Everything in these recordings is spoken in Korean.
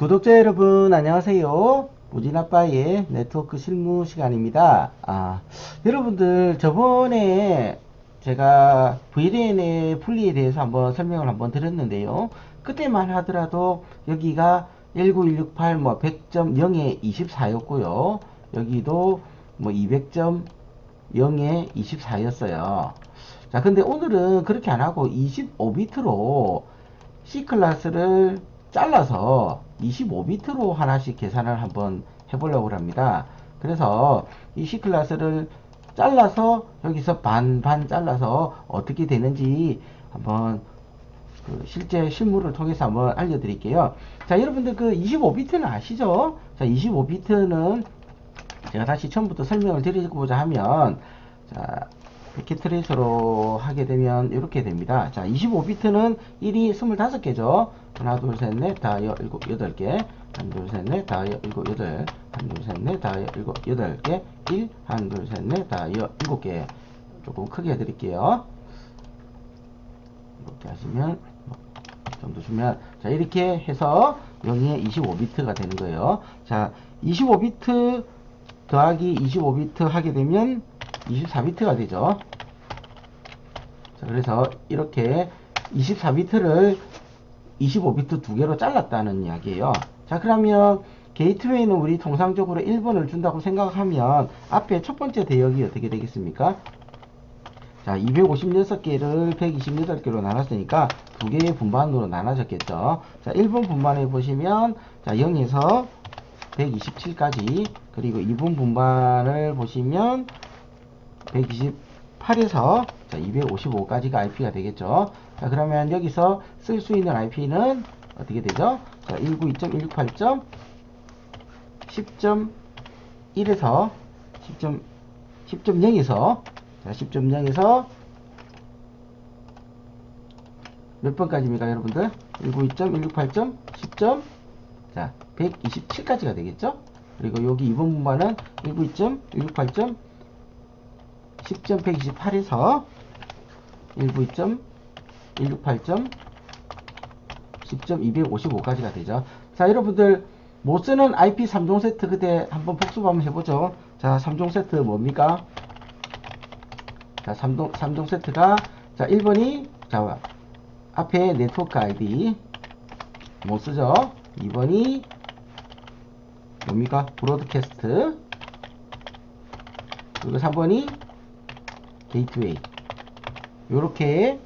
구독자 여러분 안녕하세요. 우진아빠의 네트워크 실무 시간입니다. 아, 여러분들 저번에 제가 VLAN의 분리에 대해서 한번 설명을 한번 드렸는데요. 그때만 하더라도 여기가 19168 뭐 100.0에 24였고요. 여기도 뭐 200.0에 24였어요. 자, 근데 오늘은 그렇게 안 하고 25비트로 C 클래스를 잘라서 25비트로 하나씩 계산을 한번 해보려고 합니다. 그래서 이 C 클래스를 잘라서 여기서 반반 잘라서 어떻게 되는지 한번 그 실제 실물을 통해서 한번 알려드릴게요. 자, 여러분들 그 25비트는 아시죠? 자, 25비트는 제가 다시 처음부터 설명을 드리고자 하면 자, 패킷 트레이서로 하게 되면 이렇게 됩니다. 자, 25비트는 1이 25개죠. 하나, 둘, 셋, 넷, 다, 여, 일곱, 여덟 개. 한, 둘, 셋, 넷, 다, 여, 일곱, 여덟. 한, 둘, 셋, 넷, 다, 여, 일곱, 여덟 개. 1, 한, 둘, 셋, 넷, 다, 여, 일곱 개. 조금 크게 해드릴게요. 이렇게 하시면, 좀 더 주면, 자, 이렇게 해서 0에 25비트가 되는 거예요. 자, 25비트 더하기 25비트 하게 되면 24비트가 되죠. 자, 그래서 이렇게 24비트를 25비트 두 개로 잘랐다는 이야기예요. 자, 그러면 게이트웨이는 우리 통상적으로 1번을 준다고 생각하면 앞에 첫 번째 대역이 어떻게 되겠습니까? 자, 256개를 128개로 나눴으니까 두 개의 분반으로 나눠졌겠죠. 자, 1번 분반에 보시면 자, 0에서 127까지 그리고 2분 분반을 보시면 128에서 255까지가 IP가 되겠죠. 자, 그러면 여기서 쓸 수 있는 IP는 어떻게 되죠? 자, 192.168. 10.1에서 10. 10.0에서 자, 10.0에서 몇 번까지입니까, 여러분들? 192.168. 10. 자, 127까지가 되겠죠? 그리고 여기 2번 분반은 192.168. 10.128에서 192.168. 10.255까지가 되죠. 자, 여러분들 못 쓰는 IP 3종 세트 그때 한번 복습 한번 해보죠. 자, 3종 세트 뭡니까? 자, 3종, 3종 세트가 자, 1번이 자, 앞에 네트워크 아이디 못 쓰죠. 2번이 뭡니까? 브로드캐스트 그리고 3번이 게이트웨이 요렇게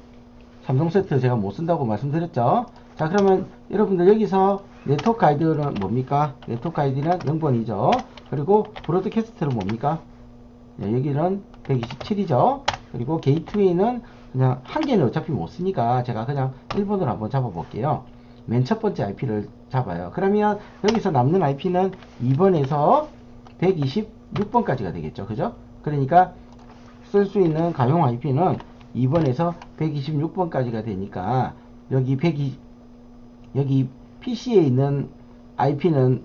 삼성 세트 제가 못 쓴다고 말씀드렸죠? 자 그러면 여러분들 여기서 네트워크 아이디는 뭡니까? 네트워크 아이디는 0번이죠. 그리고 브로드캐스트는 뭡니까? 네, 여기는 127이죠. 그리고 게이트웨이는 그냥 한 개는 어차피 못 쓰니까 제가 그냥 1번으로 한번 잡아 볼게요. 맨 첫 번째 IP를 잡아요. 그러면 여기서 남는 IP는 2번에서 126번까지가 되겠죠. 그죠? 그러니까 쓸 수 있는 가용 IP는 2번에서 126번까지가 되니까 여기 120 여기 PC에 있는 IP는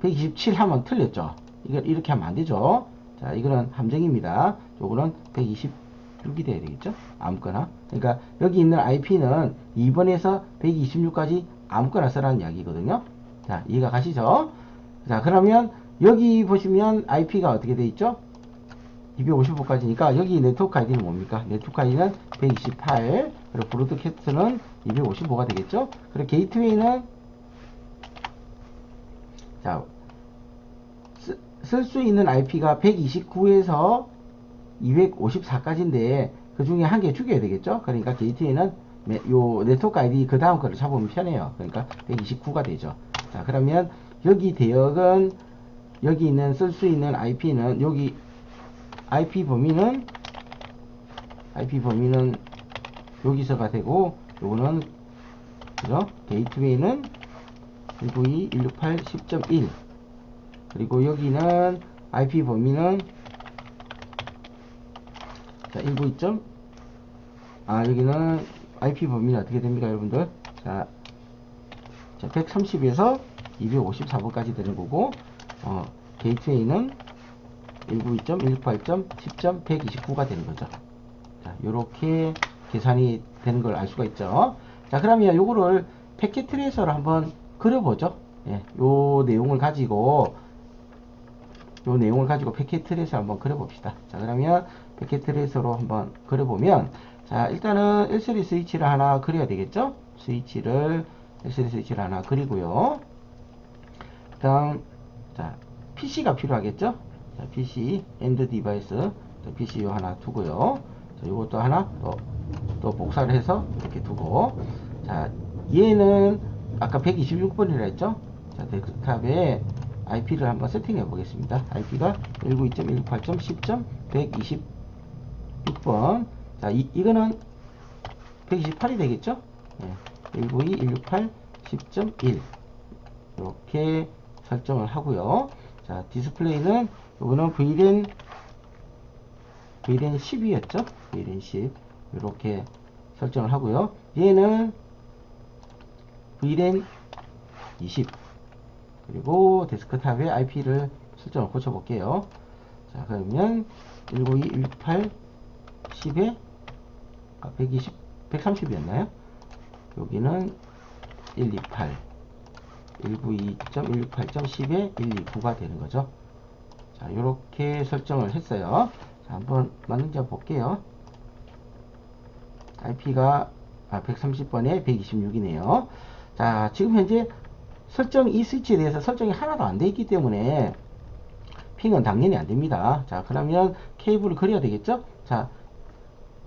127 하면 틀렸죠. 이거 이렇게 하면 안 되죠. 자, 이거는 함정입니다. 요거는 126이 돼야 되겠죠. 아무거나. 그러니까 여기 있는 IP는 2번에서 126까지 아무거나 쓰라는 이야기거든요. 자, 이해가 가시죠? 자, 그러면 여기 보시면 IP가 어떻게 돼 있죠? 255까지니까 여기 네트워크 아이디는 뭡니까? 네트워크 아이디는 128 그리고 브로드캐스트는 255가 되겠죠? 그리고 게이트웨이는 자 쓸 수 있는 IP가 129에서 254까지인데 그 중에 한 개 죽여야 되겠죠? 그러니까 게이트웨이는 요 네트워크 아이디 그 다음 거를 잡으면 편해요. 그러니까 129가 되죠. 자 그러면 여기 대역은 여기 있는 쓸 수 있는 IP는 여기 IP 범위는 IP 범위는 여기서가 되고 요거는 그죠? 게이트웨이는 192, 168, 10.1 그리고 여기는 IP 범위는 자, 192. 아, 여기는 IP 범위는 어떻게 됩니까, 여러분들? 자, 자 130에서 254번까지 되는 거고, 어, 게이트웨이는 192.168.10.129가 되는 거죠. 자, 요렇게 계산이 되는 걸 알 수가 있죠. 자, 그러면 요거를 패킷 트레이서를 한번 그려보죠. 예, 요 내용을 가지고 요 내용을 가지고 패킷 트레이서 한번 그려봅시다. 자, 그러면 패킷 트레이서로 한번 그려보면, 자, 일단은 L3 스위치를 하나 그려야 되겠죠? 스위치를, L3 스위치를 하나 그리고요. 그 다음, 자, PC가 필요하겠죠? 자, PC, 엔드 디바이스, 자, PC 요 하나 두고요. 자, 요것도 하나 또, 또 복사를 해서 이렇게 두고, 자, 얘는 아까 126번이라 했죠? 자, 데스크탑에 IP를 한번 세팅해 보겠습니다. IP가 192.168.10.126번. 자, 이, 이거는 128이 되겠죠? 예, 192.168.10.1 이렇게 설정을 하고요. 자, 디스플레이는 요거는 VLAN VLAN 10이었죠? VLAN 10 이렇게 설정을 하고요. 얘는 VLAN 20 그리고 데스크탑에 IP를 설정을 고쳐 볼게요. 자, 그러면 192, 168, 10에 아, 120, 130이었나요? 여기는 128, 192.168.10에 129가 되는 거죠. 자, 이렇게 설정을 했어요. 자, 한번 맞는지 한번 볼게요. IP가 아, 130번에 126이네요. 자, 지금 현재 설정 이 스위치에 대해서 설정이 하나도 안 돼 있기 때문에 핑은 당연히 안 됩니다. 자, 그러면 케이블을 그려야 되겠죠? 자,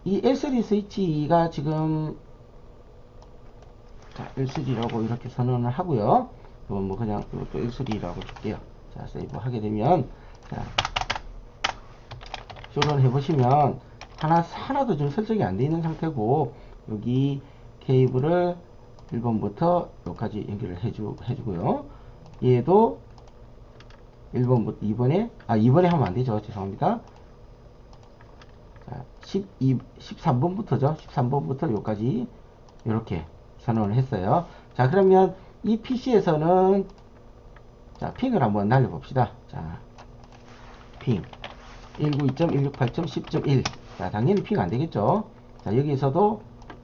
이 L3 스위치가 지금 자, L3라고 이렇게 선언을 하고요. 이건 뭐 그냥 이것도 L3라고 줄게요. 자, 세이브 하게 되면 자, 쇼를 해보시면 하나 하나도 지금 설정이 안 돼 있는 상태고 여기 케이블을 1번부터 여기까지 연결을 해주, 해주고요. 얘도 1번부터 2번에, 아, 2번에 하면 안 되죠. 죄송합니다. 자, 12, 13번부터죠. 13번부터 여기까지 이렇게 선언을 했어요. 자, 그러면 이 PC에서는 자, 핑을 한번 날려 봅시다. 자, 핑. 192.168.10.1. 자, 당연히 핑 안 되겠죠. 자, 여기에서도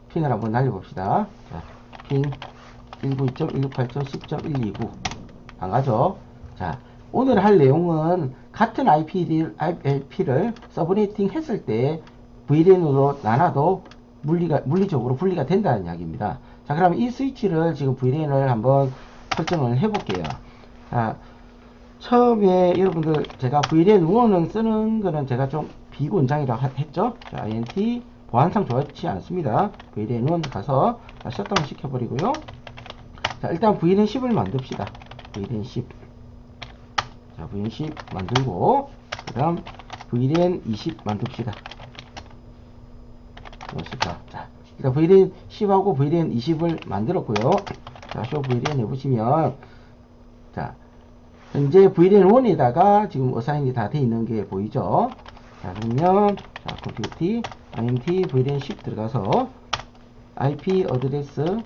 핑을 한번 날려봅시다. 자, 핑 192.168.10.129. 안 가죠? 자, 오늘 할 내용은 같은 IP를, IP를 서브네팅 했을 때 VLAN으로 나눠도 물리가, 물리적으로 분리가 된다는 이야기입니다. 자, 그러면 이 스위치를 지금 VLAN을 한번 설정을 해볼게요. 자, 처음에 여러분들 제가 VLAN 우원은 쓰는 거는 제가 좀 비곤장이라 고 했죠. 자, INT 보안상 좋지 않습니다. VLAN 은 가서 셧다운 시켜버리고요. 자, 일단 VLAN 10을 만듭시다. VLAN 10. 자, VLAN 10 만들고, 그 다음 VLAN 20 만듭시다. 무엇일까? 자, 일단 VLAN 10하고 VLAN 20을 만들었고요. 자, 쇼 VLAN 해보시면, 자, 현재 VLAN 1에다가 지금 어사인이 다 돼 있는 게 보이죠? 자, 그러면, 자, 컴퓨티, INT, VLAN 10 들어가서, IP 어드레스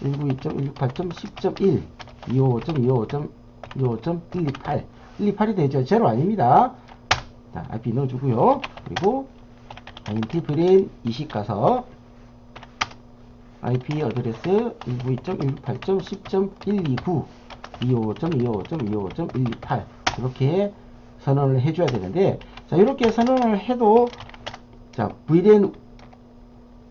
192.168.10.1 255.255.255.128 128이 되죠. 제로 아닙니다. 자, IP 넣어주고요. 그리고 INT 브레인 20 가서 IP 어드레스 192.168.10.129 255.255.255.128 이렇게 선언을 해줘야 되는데 자 이렇게 선언을 해도 자 VLAN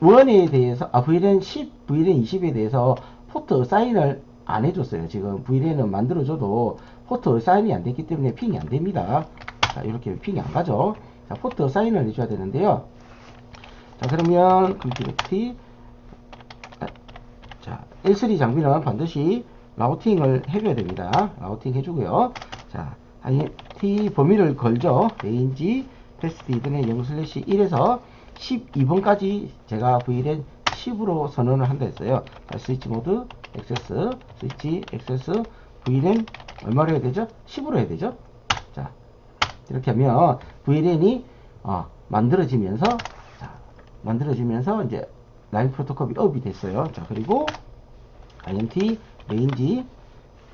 1에 대해서 아 VLAN 10, VLAN 20에 대해서 포트 사인을 안 해줬어요. 지금 VLAN은 만들어줘도 포트 사인이 안 됐기 때문에 핑이 안 됩니다. 자 이렇게 핑이 안 가죠. 자 포트 사인을 해줘야 되는데요. 자 그러면 컴퓨티 자 L3 장비는 반드시 라우팅을 해줘야 됩니다. 라우팅 해주고요. 자 INT 범위를 걸죠. 레인지 패스트 이든의 0/1에서 12번까지 제가 VLAN 10으로 선언을 한다 했어요. 자, 스위치 모드, 액세스, 스위치, 액세스, VLAN 얼마로 해야 되죠? 10으로 해야 되죠? 자, 이렇게 하면 VLAN이 어, 만들어지면서 자, 만들어지면서 이제 라인 프로토콜이 업이 됐어요. 자, 그리고 INT 레인지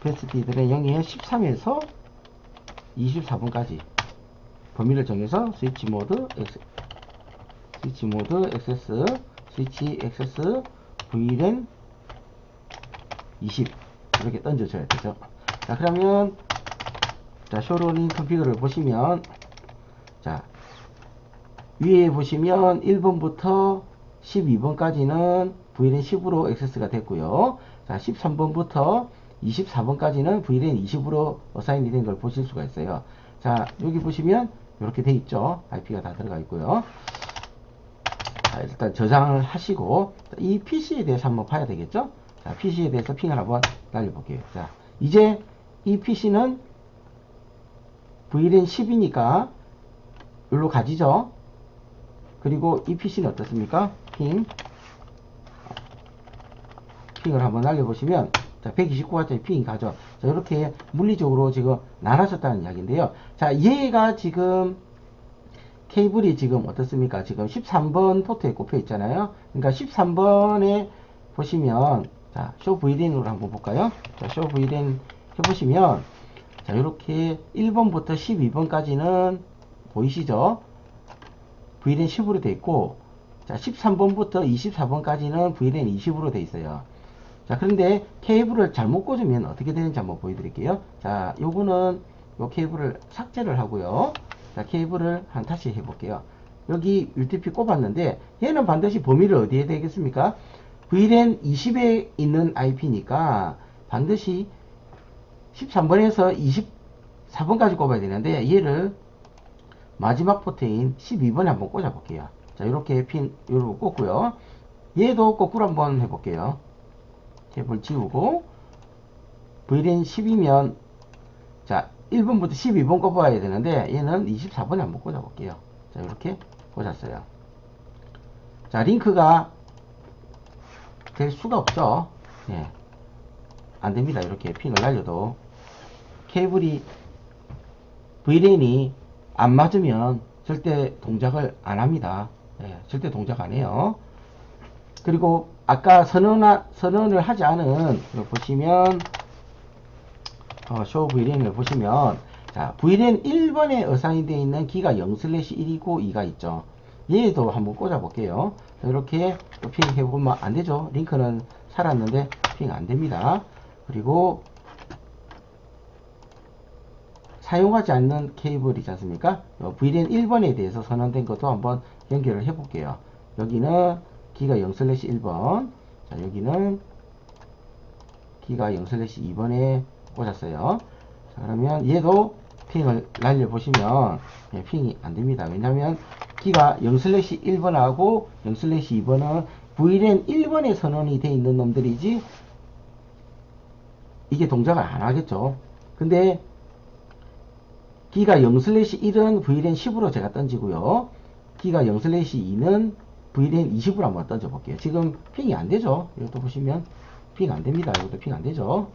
패스티들의 0에 13에서 24분까지 범위를 정해서 스위치 모드, 스위치 모드, 액세스, 스위치 액세스, VLAN 20 이렇게 던져줘야 되죠. 자, 그러면, 자, 쇼로링 컨피그를 보시면, 자, 위에 보시면 1번부터 12번까지는 VLAN 10으로 액세스가 됐고요. 자, 13번부터 24번까지는 VLAN 20으로 어사인이 된 걸 보실 수가 있어요. 자, 여기 보시면 이렇게 돼 있죠. IP가 다 들어가 있고요. 자, 일단 저장을 하시고 이 PC에 대해서 한번 봐야 되겠죠? 자, PC에 대해서 핑을 한번 날려볼게요. 자, 이제 이 PC는 VLAN 10이니까 여기로 가지죠? 그리고 이 PC는 어떻습니까? 핑. 핑을 한번 날려보시면, 자, 129W짜리 핑이 가죠. 자, 이렇게 물리적으로 지금 나눠졌다는 이야기인데요. 자, 얘가 지금 케이블이 지금 어떻습니까? 지금 13번 포트에 꼽혀 있잖아요. 그러니까 13번에 보시면, 자, 쇼 VLAN으로 한번 볼까요? 자, 쇼 VLAN 해보시면, 자, 이렇게 1번부터 12번까지는 보이시죠? VLAN 10으로 돼 있고, 자, 13번부터 24번까지는 VLAN 20으로 돼 있어요. 자, 그런데 케이블을 잘못 꽂으면 어떻게 되는지 한번 보여드릴게요. 자, 요거는 요 케이블을 삭제를 하고요. 자, 케이블을 한 다시 해볼게요. 여기 UTP 꼽았는데 얘는 반드시 범위를 어디에 되겠습니까? VLAN 20에 있는 IP니까 반드시 13번에서 24번까지 꼽아야 되는데 얘를 마지막 포트인 12번에 한번 꽂아 볼게요. 자, 이렇게 핀, 요렇게 꽂고요. 얘도 거꾸로 한번 해볼게요. 탭을 지우고, VLAN 10이면, 자, 1번부터 12번 꼽아야 되는데, 얘는 24번에 한번 꽂아 볼게요. 자, 이렇게 꽂았어요. 자, 링크가 될 수가 없죠. 예. 안 됩니다. 이렇게 핑을 날려도. 케이블이, VLAN이 안 맞으면 절대 동작을 안 합니다. 예, 절대 동작 안 해요. 그리고 아까 선언, 선언을 하지 않은, 보시면, 어, 쇼 VLAN을 보시면, 자, VLAN 1번에 어사인 되어 있는 기가 0/1이고 2가 있죠. 얘도 한번 꽂아 볼게요. 이렇게 핑 해보면 안 되죠. 링크는 살았는데 핑 안 됩니다. 그리고 사용하지 않는 케이블이지 않습니까? 어, VLAN 1번에 대해서 선언된 것도 한번 연결을 해 볼게요. 여기는 기가 0/1번. 자, 여기는 기가 0/2번에 꽂았어요. 자, 그러면 얘도 핑을 날려 보시면 예, 핑이 안 됩니다. 왜냐면 기가 0/1번하고 0/2번은 VLAN 1번에 선언이 돼 있는 놈들이지 이게 동작을 안 하겠죠. 근데 기가 0/1은 VLAN 10으로 제가 던지고요. 기가 0/2는 VLAN 20으로 한번 던져 볼게요. 지금 핑이 안 되죠. 이것도 보시면 핑 안 됩니다. 이것도 핑 안 되죠.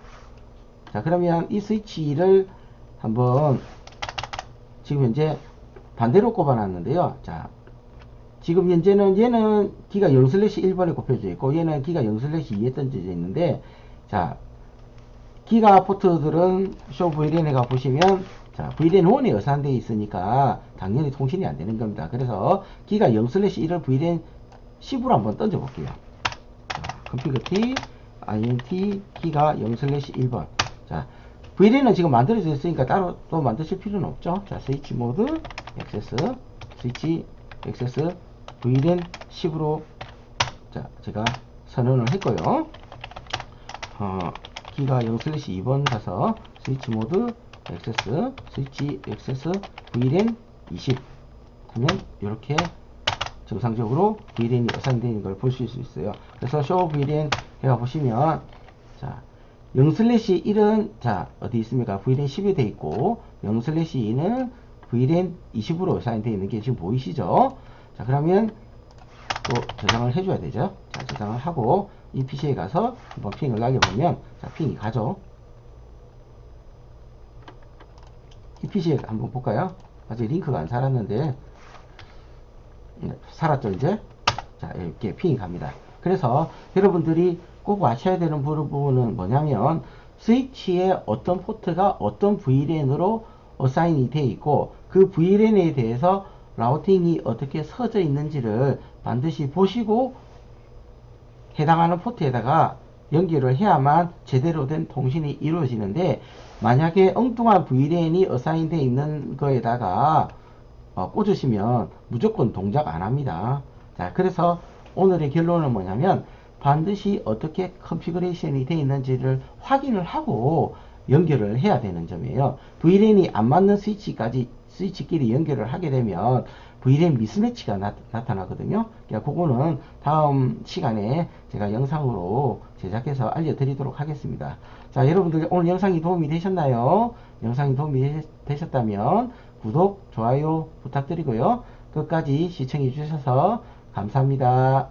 자, 그러면 이 스위치를 한번 지금 현재 반대로 꼽아 놨는데요. 자, 지금 현재는 얘는 기가 0/1번에 꼽혀져 있고 얘는 기가 0/2에 던져져 있는데 자, 기가 포트들은 쇼 VLAN에 가 보시면 자, VLAN 1에 여산되어 있으니까 당연히 통신이 안 되는 겁니다. 그래서 기가 0/1을 VLAN 10으로 한번 던져 볼게요. 컴퓨터 T, INT, 기가 0/1번. 자, VLAN은 지금 만들어져 있으니까 따로 또 만드실 필요는 없죠. 자, 스위치 모드, 액세스, 스위치, 액세스, VLAN 10으로 자, 제가 선언을 했고요. 어, 기가 0/2번 가서 스위치 모드, 액세스, 스위치, 액세스, VLAN 20 하면 이렇게 정상적으로 VLAN이 어사인되는 걸 보실 수 있어요. 그래서 show VLAN 해가 보시면 자 0/1은 자 어디 있습니까? VLAN 10이 돼 있고 0/2는 VLAN 20으로 어사인되어 있는 게 지금 보이시죠? 자 그러면 또 저장을 해줘야 되죠. 자 저장을 하고 이 PC에 가서 한번 핑을 날려보면 자 핑이 가죠. 이 PC에 한번 볼까요? 아직 링크가 안 살았는데. 네, 살았죠 이제? 자 이렇게 핑이 갑니다. 그래서 여러분들이 꼭 아셔야 되는 부분은 뭐냐면 스위치에 어떤 포트가 어떤 VLAN으로 어사인이 되어 있고 그 VLAN에 대해서 라우팅이 어떻게 서져 있는지를 반드시 보시고 해당하는 포트에다가 연결을 해야만 제대로 된 통신이 이루어지는데 만약에 엉뚱한 VLAN이 어사인되어 있는 거에다가 어, 꽂으시면 무조건 동작 안 합니다. 자, 그래서 오늘의 결론은 뭐냐면 반드시 어떻게 컨피그레이션이 되어 있는지를 확인을 하고 연결을 해야 되는 점이에요. VLAN이 안 맞는 스위치까지 스위치끼리 연결을 하게 되면 VLAN 미스매치가 나, 타나거든요 그러니까 그거는 다음 시간에 제가 영상으로 제작해서 알려드리도록 하겠습니다. 자, 여러분들 오늘 영상이 도움이 되셨나요? 영상이 도움이 되- 되셨다면 구독, 좋아요 부탁드리고요. 끝까지 시청해 주셔서 감사합니다.